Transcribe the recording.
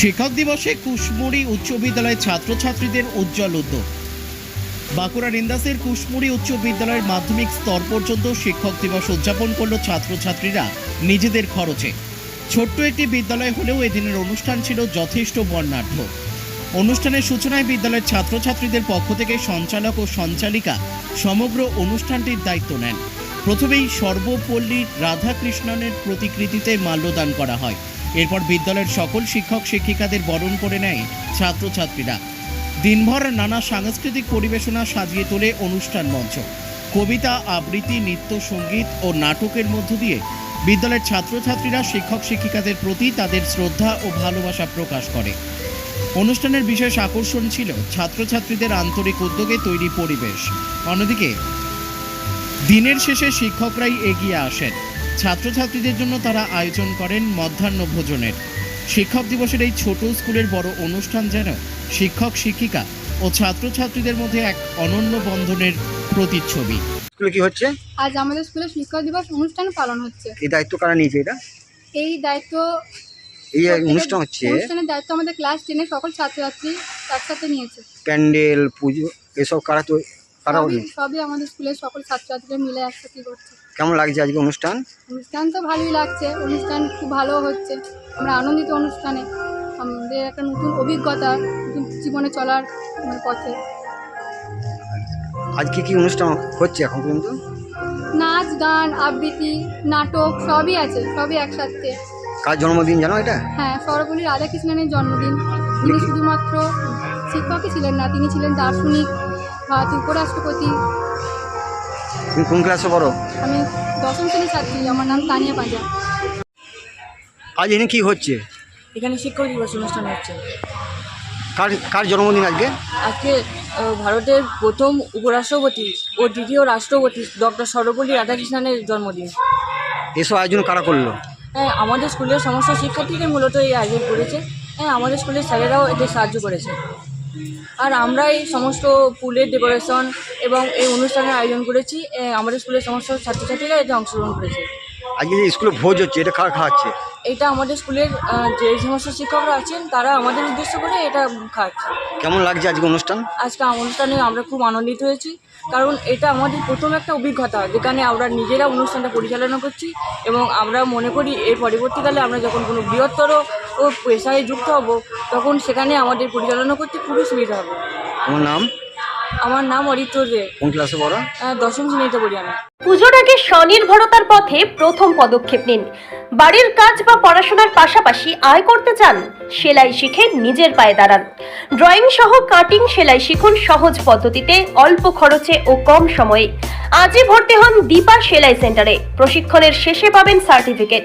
শিক্ষক দিবসে কুশমুড়ি উচ্চ বিদ্যালয়ের ছাত্রছাত্রীদের উজ্জ্বল উদ্যোগ। বাঁকুড়ার ইন্দাসের কুশমুড়ি উচ্চ বিদ্যালয়ের মাধ্যমিক স্তর পর্যন্ত শিক্ষক দিবস উদযাপন করল ছাত্রছাত্রীরা নিজেদের খরচে। ছোট্ট একটি বিদ্যালয় হলেও এদিনের অনুষ্ঠান ছিল যথেষ্ট বর্ণাঢ্য। অনুষ্ঠানের সূচনায় বিদ্যালয়ের ছাত্রছাত্রীদের পক্ষ থেকে সঞ্চালক ও সঞ্চালিকা সমগ্র অনুষ্ঠানটির দায়িত্ব নেন। প্রথমেই সর্বপল্লী রাধাকৃষ্ণনের প্রতিকৃতিতে মাল্যদান করা হয়। এরপর বিদ্যালয়ের সকল শিক্ষক শিক্ষিকাদের বরণ করে নেয় ছাত্রছাত্রীরা। দিনভর নানা সাংস্কৃতিক পরিবেশনা সাজিয়ে তোলে অনুষ্ঠান মঞ্চ। কবিতা, আবৃত্তি, নৃত্য, সংগীত ও নাটকের মধ্য দিয়ে বিদ্যালয়ের ছাত্রছাত্রীরা শিক্ষক শিক্ষিকাদের প্রতি তাদের শ্রদ্ধা ও ভালোবাসা প্রকাশ করে। অনুষ্ঠানের বিশেষ আকর্ষণ ছিল ছাত্রছাত্রীদের আন্তরিক উদ্যোগে তৈরি পরিবেশ। অন্যদিকে, দিনের শেষে শিক্ষকরাই এগিয়ে আসেন। ছাত্রছাত্রীদের জন্য তারা আয়োজন করেন মধ্যাহ্ন ভোজনের। শিক্ষক দিবসের এই ছোট স্কুলের বড় অনুষ্ঠান যেন শিক্ষক শিক্ষিকা ও ছাত্রছাত্রীদের মধ্যে এক অনন্য বন্ধনের প্রতিচ্ছবি। স্কুলে কি হচ্ছে? আজ আমাদের স্কুলে শিক্ষক দিবস অনুষ্ঠান পালন হচ্ছে। এই দায়িত্ব কারা নিয়েছে এটা? এই দায়িত্ব এই অনুষ্ঠান হচ্ছে? অনুষ্ঠানের দায়িত্ব আমাদের ক্লাস টেনের সকল ছাত্রছাত্রী একসাথে নিয়েছে। প্যান্ডেল পুজো এসব কারা তো সবই আমাদের স্কুলের সকল ছাত্রছাত্রীরা মিলে একসাথে করছে। কেমন লাগছে আজকে অনুষ্ঠান? অনুষ্ঠান তো ভালোই লাগছে। অনুষ্ঠান খুব ভালো হচ্ছে। আমরা আনন্দিত অনুষ্ঠানে। আমাদের একটা নতুন অভিজ্ঞতা জীবনে চলার মানে পথে। আজকে কি অনুষ্ঠান হচ্ছে এখন পর্যন্ত? নাচ গান আবৃত্তি নাটক সবই আছে। সবই একসাথে। কার জন্মদিন জানো এটা? হ্যাঁ সর্বপল্লী রাধাকৃষ্ণনের জন্মদিন। তিনি শুধুমাত্র শিক্ষকই ছিলেন না তিনি ছিলেন দার্শনিক। ভারতের উপরাষ্ট্রপতি তুমি কোন ক্লাসে পড়ো? আমি দশম শ্রেণির ছাত্রী আমার নাম তানিয়া পাঁজা। আজ এখানে কি হচ্ছে? এখানে শিক্ষক দিবস অনুষ্ঠান হচ্ছে। কার কার জন্মদিন আজকে? আজকে আহ, ভারতের প্রথম উপরাষ্ট্রপতি ও দ্বিতীয় রাষ্ট্রপতি ডক্টর সর্বপল্লী রাধাকৃষ্ণনের জন্মদিন। এসব আয়োজন কারা করল? হ্যাঁ আমাদের স্কুলের সমস্ত শিক্ষার্থীদের মূলত এই আয়োজন করেছে। হ্যাঁ আমাদের স্কুলের স্যারেরাও এতে সাহায্য করেছে। আর আমরা এই সমস্ত ফুলের ডেকোরেশন এবং এই অনুষ্ঠানের আয়োজন করেছি। এ, আমাদের স্কুলের সমস্ত ছাত্রছাত্রীরা এতে অংশগ্রহণ করেছে। আজকে যে স্কুলে ভোজ হচ্ছে এটা কারা খাওয়াচ্ছে এটা আমাদের স্কুলের আহ, যে সমস্ত শিক্ষকরা আছেন তারা আমাদের উদ্দেশ্য করে এটা খাচ্ছে। কেমন লাগছে আজকে অনুষ্ঠান? আজকে অনুষ্ঠানে আমরা খুব আনন্দিত হয়েছি কারণ এটা আমাদের প্রথম একটা অভিজ্ঞতা যেখানে আমরা নিজেরা অনুষ্ঠানটা পরিচালনা করছি এবং আমরা মনে করি এর পরবর্তীকালে আমরা যখন কোনো বৃহত্তর ও পেশায় যুক্ত হব তখন সেখানে আমাদের পরিচালনা করতে খুবই সুবিধা হবে। তোমার নাম? আমার নাম অরিত্র কোন ক্লাসে পড়ো? দশম শ্রেণীতে পড়ি আমি। পুজোর আগে স্বনির্ভরতার পথে প্রথম পদক্ষেপ নিন। বাড়ির কাজ বা পড়াশোনার পাশাপাশি আয় করতে চান সেলাই শিখে নিজের পায়ে দাঁড়ান। ড্রয়িং সহ কাটিং সেলাই শিখুন সহজ পদ্ধতিতে অল্প খরচে ও কম সময়ে। আজই ভর্তি হন দীপা সেলাই সেন্টারে। প্রশিক্ষণের শেষে পাবেন সার্টিফিকেট